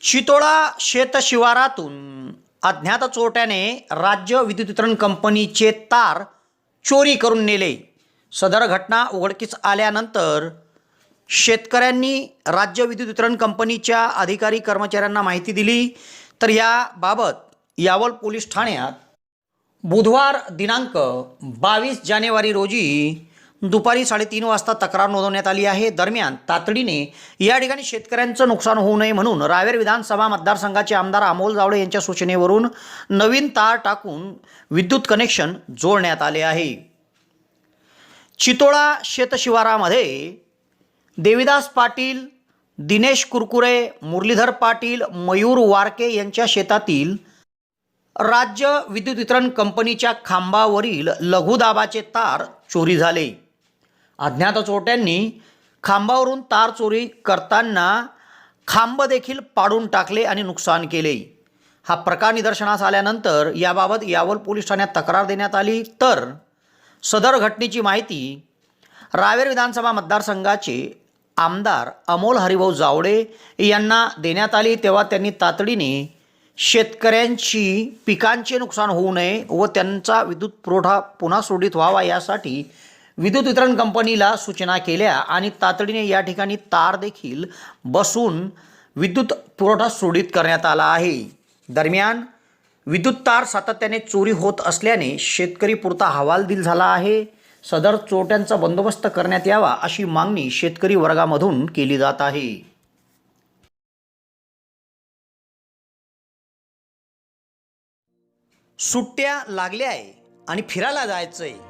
चितोळा शेतशिवारातून अज्ञात चोरट्याने राज्य विद्युत वितरण कंपनीचे तार चोरी करून नेले. सदर घटना उघडकीस आल्यानंतर शेतकऱ्यांनी राज्य विद्युत वितरण कंपनीच्या अधिकारी कर्मचाऱ्यांना माहिती दिली. तर याबाबत यावल पोलीस ठाण्यात बुधवार दिनांक बावीस जानेवारी रोजी दुपारी साडेतीन वाजता तक्रार नोंदवण्यात आली आहे. दरम्यान तातडीने या ठिकाणी शेतकऱ्यांचं नुकसान होऊ नये म्हणून रावेर विधानसभा मतदारसंघाचे आमदार अमोल जावळे यांच्या सूचनेवरून नवीन तार टाकून विद्युत कनेक्शन जोडण्यात आले आहे. चितोळा शेतशिवारामध्ये देविदास पाटील दिनेश कुरकुरे मुरलीधर पाटील मयूर वारके यांच्या शेतातील राज्य विद्युत वितरण कंपनीच्या खांबावरील लघुदाबाचे तार चोरी झाले. अज्ञात चोरट्यांनी खांबावरून तार चोरी करताना खांब देखील पाडून टाकले आणि नुकसान केले. हा प्रकार निदर्शनास आल्यानंतर याबाबत यावल पोलीस ठाण्यात तक्रार देण्यात आली तर सदर घटनेची माहिती रावेर विधानसभा मतदारसंघाचे आमदार अमोल हरिभाऊ जावडे यांना देण्यात आली. तेव्हा त्यांनी तातडीने शेतकऱ्यांची पिकांचे नुकसान होऊ नये व त्यांचा विद्युत पुरवठा पुन्हा सुरळीत व्हावा यासाठी विद्युत वितरण कंपनीला सूचना केल्या आणि तातडीने या ठिकाणी तार देखील बसून विद्युत पुरवठा सुरळीत करण्यात आला आहे. दरम्यान विद्युत तार सातत्याने चोरी होत असल्याने शेतकरी पुरता हवालदिल झाला आहे. सदर चोरट्यांचा बंदोबस्त करण्यात यावा अशी मागणी शेतकरी वर्गामधून केली जात आहे. सुट्ट्या लागल्या आहे आणि फिरायला जायचं आहे